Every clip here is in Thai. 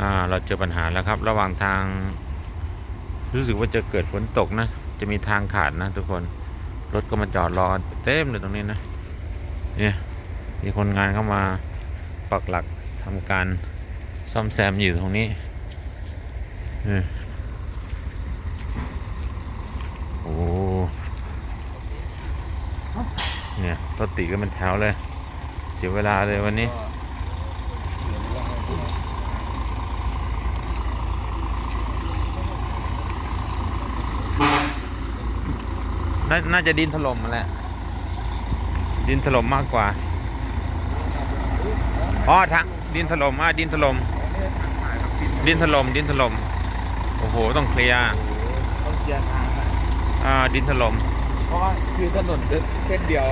อ่าเราเจอปัญหาแล้วครับ ระหว่างทาง รู้สึกว่าจะเกิดฝนตกนะ จะมีทางขาดนะ ทุกคนรถก็มาจอดรอเต็มเลยตรงนี้นะเนี่ยมีคนงานเข้ามาปักหลักทำการซ่อมแซมอยู่ตรงนี้โอ้เนี่ยรถติดก็เป็นแถวเลย เสียเวลาเลยวันนี้ น่าน่าจะดินถล่มมาแหละดินถล่มมากกว่าอ๋อทางดินถล่มอะดินถล่มดินถล่มดินถล่มโอ้โหต้องเคลียร์ต้องเคลียร์ทางนะอ่าดินถล่มเพราะว่าคือถนนเส้นเดียว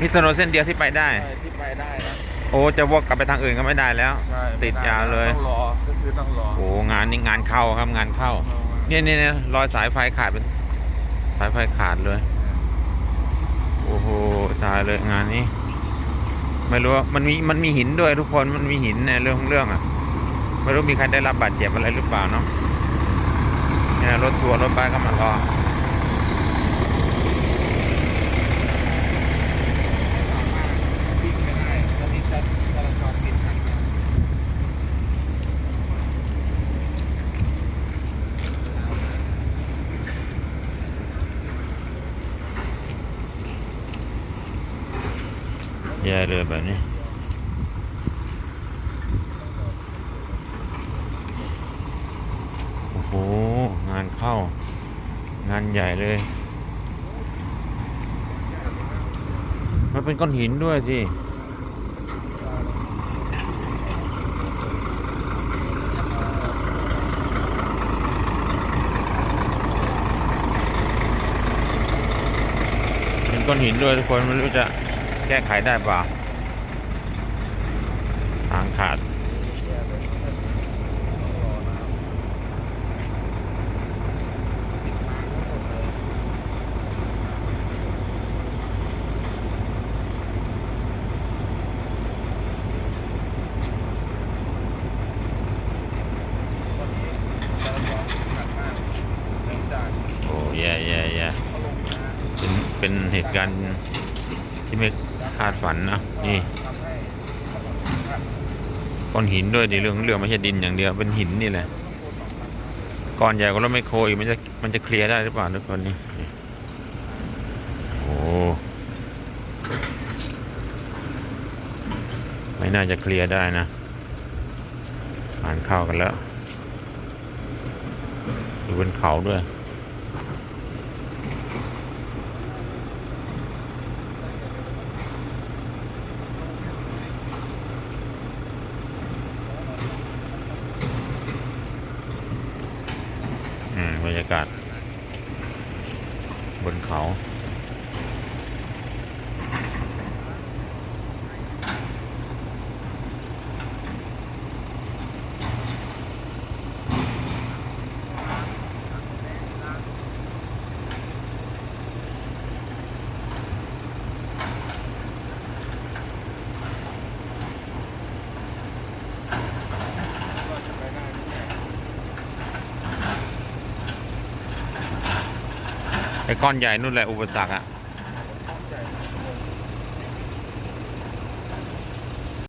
มีถนนเส้นเดียวที่ไปได้ใช่ที่ไปได้นะโอ้จะวกกลับไปทางอื่นก็ไม่ได้แล้วใช่ติดยาวเลยต้องรอก็คือต้องรอโอ้งานนี้งานเข้าครับงานเข้า เนี่ยเนี่ยเนี่ยรอยสายไฟขาดเป็นสายไฟขาดเลย โอ้โห ตายเลยงานนี้ ไม่รู้ว่ามันมีมันมีหินด้วยทุกคนมันมีหินในเรื่องของเรื่องอะ ไม่รู้มีใครได้รับบาดเจ็บอะไรหรือเปล่าเนาะรถทัวร์รถบัสก็มารอ วิ่งไม่ได้ตอนนี้จะจราจรติดขัดนะ แย่เลยแบบนี้โอ้โห งานเข้า งานใหญ่เลย มันเป็นก้อนหินด้วยสิเป็นก้อนหินด้วยทุกคนไม่รู้จะ ก้ไขได้เปล่าทางขาดโอ้แย่แย่แย่เป็น เป็นเหตุการณ์ที่ไม่ คาดฝันนะนี่ก้อนหินด้วยดิเรื่องของเรื่องไม่ใช่ดินอย่างเดียวเป็นหินนี่แหละก้อนใหญ่กว่ารถไมคโคอีกมันจะมันจะเคลียร์ได้หรือเปล่าทุกคนนี่โอ้ไม่น่าจะเคลียร์ได้นะอ่านเข้ากันแล้วอยู่บนเขาด้วย อืมบ รรยากาศ บนเขา ก็จะไปได้ไม่ใช่ ไอ้ก้อนใหญ่นู่นแหละอุปสรรคอะ